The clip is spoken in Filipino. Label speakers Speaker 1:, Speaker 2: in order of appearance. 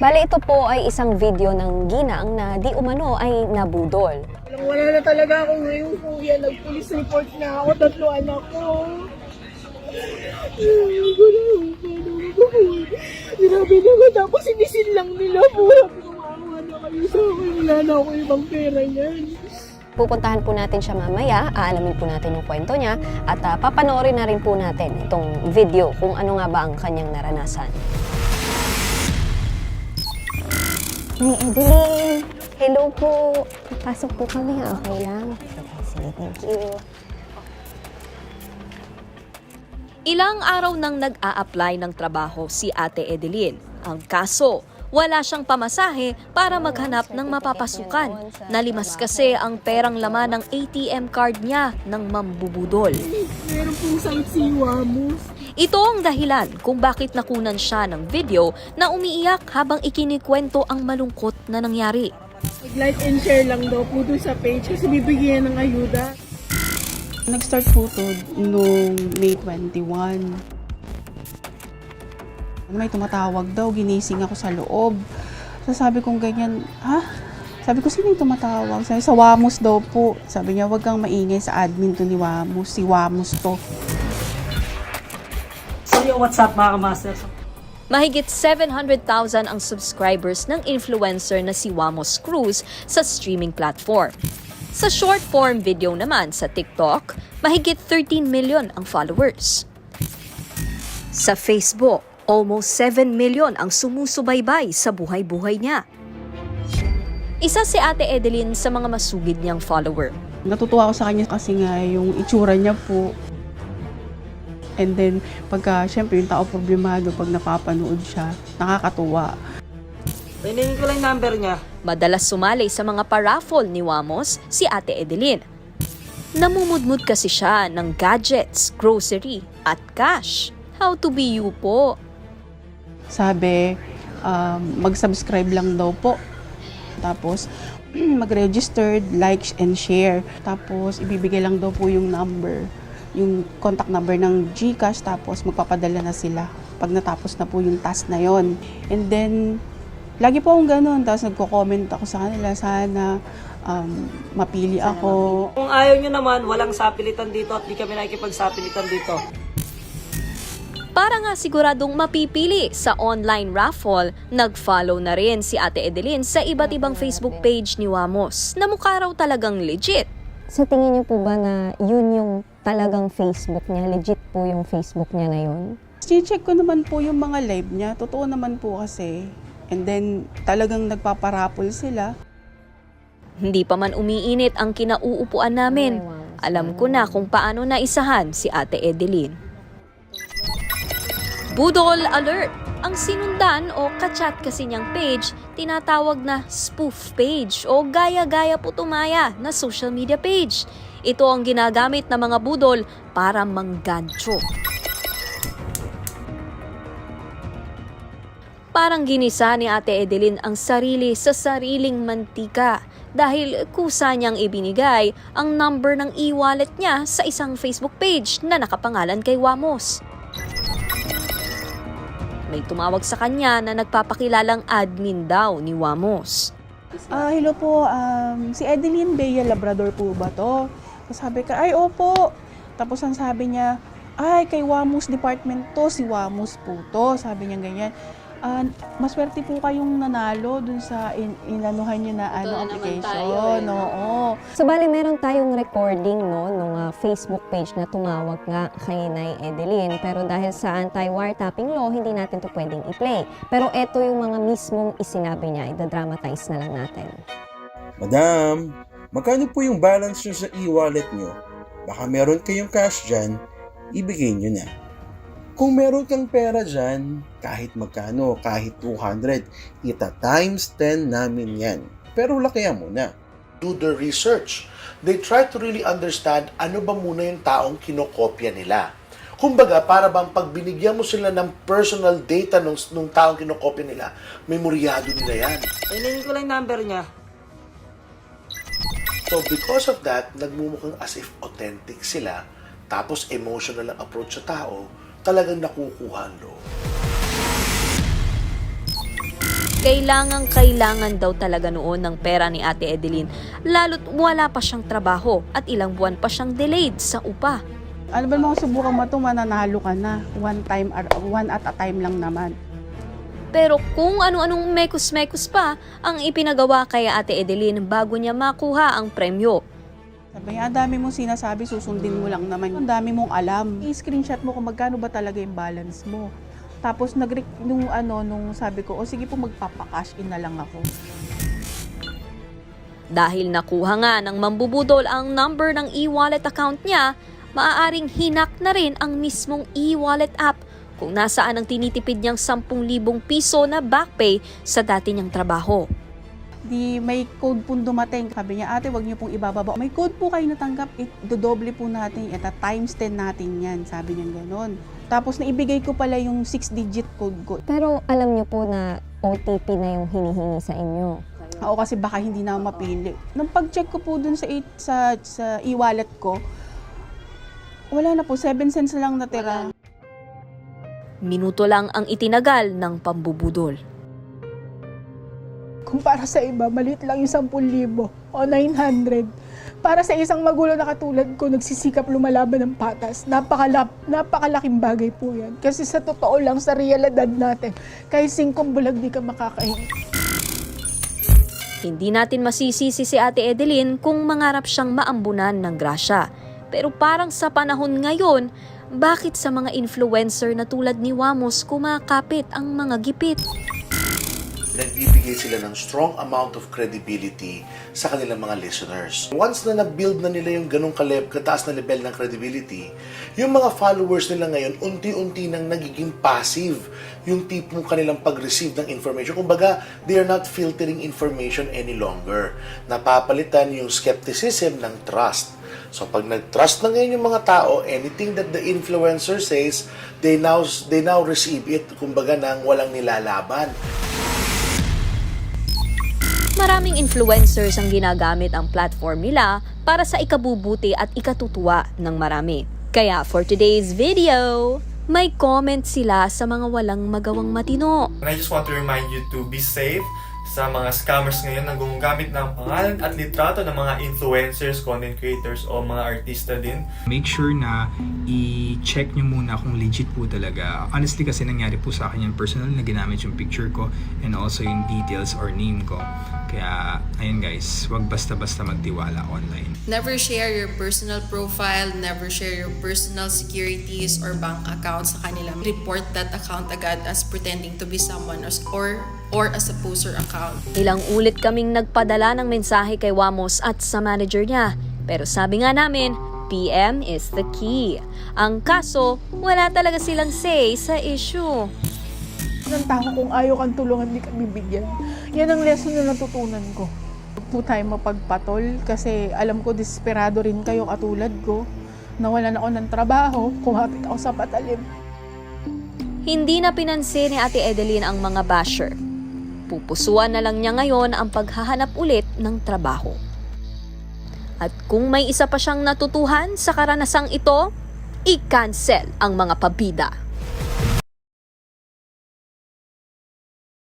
Speaker 1: Bale, ito po ay isang video ng ginang na di umano ay nabudol.
Speaker 2: Walang wala na talaga ako ngayon, kuya. Nag-police report na ako, tatlo anak ko. Grabe naman, tapos sinisin lang nila po. Sabi ko, maawa na kayo sa akin. Wala na ako ibang pera niyan.
Speaker 1: Pupuntahan po natin siya mamaya, aalamin po natin yung kwento niya at ah, papanoorin na rin po natin itong video kung ano nga ba ang kanyang naranasan. May Edeline! Hello po! Pasok po kami, okay lang? Sige, thank you.
Speaker 3: Ilang araw nang nag-a-apply ng trabaho si Ate Edeline. Ang kaso, wala siyang pamasahe para maghanap ng mapapasukan. Nalimas kasi ang perang laman ng ATM card niya ng mambubudol.
Speaker 2: Meron pong site si Wamos.
Speaker 3: Ito ang dahilan kung bakit nakunan siya ng video na umiiyak habang ikinikwento ang malungkot na nangyari.
Speaker 2: Like and share lang daw po dun sa page kasi bibigyan ng ayuda.
Speaker 4: Nag-start po to noong May 21. May tumatawag daw, ginising ako sa loob. So sabi kong ganyan, ha? Sabi ko, sino yung tumatawag? Sabi, sa Wamos daw po. Sabi niya, wag kang maingay sa admin to ni Wamos. Si Wamos to.
Speaker 5: So yung WhatsApp mga kamaster.
Speaker 3: Mahigit 700,000 ang subscribers ng influencer na si Wamos Cruz sa streaming platform. Sa short form video naman sa TikTok, mahigit 13 million ang followers. Sa Facebook, almost 7 million ang sumusubaybay sa buhay-buhay niya. Isa si Ate Edeline sa mga masugid niyang follower.
Speaker 4: Natutuwa ako sa kanya kasi nga yung itsura niya po. And then, pagka, syempre, yung tao problemado, pag napapanood siya, nakakatuwa.
Speaker 5: Piningin ko lang number niya.
Speaker 3: Madalas sumali sa mga paraffol ni Wamos si Ate Edeline. Namumudmud kasi siya ng gadgets, grocery, at cash. How to be you po.
Speaker 4: Sabi, um, mag-subscribe lang daw po. Tapos, mag-registered, like and share. Tapos, ibibigay lang daw po yung number, yung contact number ng GCash. Tapos, magpapadala na sila pag natapos na po yung task na yon. And then, lagi po akong ganun. Tapos, nagko-comment ako sa kanila, sana um, mapili ako.
Speaker 5: Kung ayaw nyo naman, walang sapilitan dito at di kami nakikipagsapilitan dito.
Speaker 3: Para nga siguradong mapipili sa online raffle, nag-follow na rin si Ate Edeline sa iba't ibang Facebook page ni Wamos na mukha raw talagang legit.
Speaker 1: Sa tingin niyo po ba na yun yung talagang Facebook niya? Legit po yung Facebook niya na yun?
Speaker 4: check ko naman po yung mga live niya. Totoo naman po kasi. And then, talagang nagpaparapol sila.
Speaker 3: Hindi pa man umiinit ang kinauupuan namin. Alam ko na kung paano naisahan si Ate Edeline. Budol alert! Ang sinundan o kachat kasi niyang page, tinatawag na spoof page o gaya-gaya putumaya na social media page. Ito ang ginagamit ng mga budol para manggancho. Parang ginisa ni Ate Edeline ang sarili sa sariling mantika dahil kusa niyang ibinigay ang number ng e-wallet niya sa isang Facebook page na nakapangalan kay Wamos. May tumawag sa kanya na nagpapakilalang admin daw ni Wamos.
Speaker 4: Ah, hello po. Um, si Edeline Bea Labrador po ba to? Sabi ka, ay opo. Tapos ang sabi niya, ay kay Wamus Department to, si Wamus po to. Sabi niya ganyan. Ah, maswerte po kayong nanalo dun sa in inanuhan niyo na ano, application. Oo.
Speaker 1: So bali meron tayong recording no nung ah, Facebook page na tumawag nga kay Nay Edeline pero dahil sa anti-wiretapping law hindi natin to pwedeng i-play. Pero eto yung mga mismong isinabi niya, i-dramatize na lang natin.
Speaker 6: Madam, magkano po yung balance nyo sa e-wallet nyo? Baka meron kayong cash dyan, ibigay nyo na. Kung meron kang pera dyan, kahit magkano, kahit 200, ita times 10 namin yan. Pero lakihan mo na.
Speaker 7: do their research. They try to really understand ano ba muna yung taong kinokopya nila. Kumbaga, para bang pag binigyan mo sila ng personal data nung, nung taong kinokopya nila, memoryado nila yan.
Speaker 5: Piningin ko lang yung number niya.
Speaker 7: So because of that, nagmumukhang as if authentic sila, tapos emotional ang approach sa tao, talagang nakukuha ang loob.
Speaker 3: Kailangang kailangan daw talaga noon ng pera ni Ate Edeline lalo't wala pa siyang trabaho at ilang buwan pa siyang delayed sa upa.
Speaker 4: Ano ba mga subukan mo ito, mananalo ka na. One time, or one at a time lang naman.
Speaker 3: Pero kung ano-anong mekus-mekus pa ang ipinagawa kay Ate Edeline bago niya makuha ang premyo.
Speaker 4: Sabi ang dami mong sinasabi, susundin mo lang naman. Ang dami mong alam. I-screenshot mo kung magkano ba talaga yung balance mo. Tapos nag nung ano nung sabi ko, o sige po magpapa-cash in na lang ako.
Speaker 3: Dahil nakuha nga ng mambubudol ang number ng e-wallet account niya, maaaring hinak na rin ang mismong e-wallet app kung nasaan ang tinitipid niyang 10,000 piso na backpay sa dati niyang trabaho.
Speaker 4: Di may code po dumating. Sabi niya, ate, wag niyo pong ibababa. May code po kayo natanggap. Dodoble po natin. Ito, times 10 natin yan. Sabi niya gano'n. Tapos naibigay ko pala yung 6-digit code ko.
Speaker 1: Pero alam niyo po na OTP na yung hinihingi sa inyo.
Speaker 4: Oo, kasi baka hindi na mapili. Nung pag-check ko po dun sa, e- sa, sa e-wallet ko, wala na po, 7 cents na lang natira.
Speaker 3: Minuto lang ang itinagal ng pambubudol.
Speaker 2: Kung para sa iba, maliit lang yung 10,000 o 900. Para sa isang magulo na katulad ko, nagsisikap lumalaban ng patas. Napakalap, napakalaking bagay po yan. Kasi sa totoo lang, sa realidad natin, kahit singkong bulag di ka makakahingi.
Speaker 3: Hindi natin masisisi si Ate Edeline kung mangarap siyang maambunan ng grasya. Pero parang sa panahon ngayon, bakit sa mga influencer na tulad ni Wamos kumakapit ang mga gipit?
Speaker 7: Nagbibigay sila ng strong amount of credibility sa kanilang mga listeners. Once na na-build na nila yung ganong kaleb, kataas na level ng credibility, yung mga followers nila ngayon, unti-unti nang nagiging passive yung tipong kanilang pag-receive ng information. Kumbaga, they are not filtering information any longer. Napapalitan yung skepticism ng trust. So pag nag-trust na ngayon yung mga tao, anything that the influencer says, they now they now receive it kumbaga nang walang nilalaban.
Speaker 3: Maraming influencers ang ginagamit ang platform nila para sa ikabubuti at ikatutuwa ng marami. Kaya for today's video, may comment sila sa mga walang magawang matino.
Speaker 8: And I just want to remind you to be safe sa mga scammers ngayon na gumagamit ng pangalan at litrato ng mga influencers, content creators o mga artista din.
Speaker 9: Make sure na i-check nyo muna kung legit po talaga. Honestly kasi nangyari po sa akin yung personal na ginamit yung picture ko and also yung details or name ko. Kaya, ayun guys, wag basta-basta magtiwala online.
Speaker 10: Never share your personal profile, never share your personal securities or bank accounts sa kanila. Report that account agad as pretending to be someone or or as a poser account.
Speaker 3: Ilang ulit kaming nagpadala ng mensahe kay Wamos at sa manager niya. Pero sabi nga namin, PM is the key. Ang kaso, wala talaga silang say sa issue.
Speaker 2: ng tao kung ayaw kang tulungan, di ka bibigyan. Yan ang lesson na natutunan ko.
Speaker 4: Huwag po tayo mapagpatol kasi alam ko desperado rin kayo katulad ko. Nawalan ako ng trabaho, kumapit ako sa patalim.
Speaker 3: Hindi na pinansin ni Ate Edeline ang mga basher. Pupusuan na lang niya ngayon ang paghahanap ulit ng trabaho. At kung may isa pa siyang natutuhan sa karanasang ito, i-cancel ang mga pabida.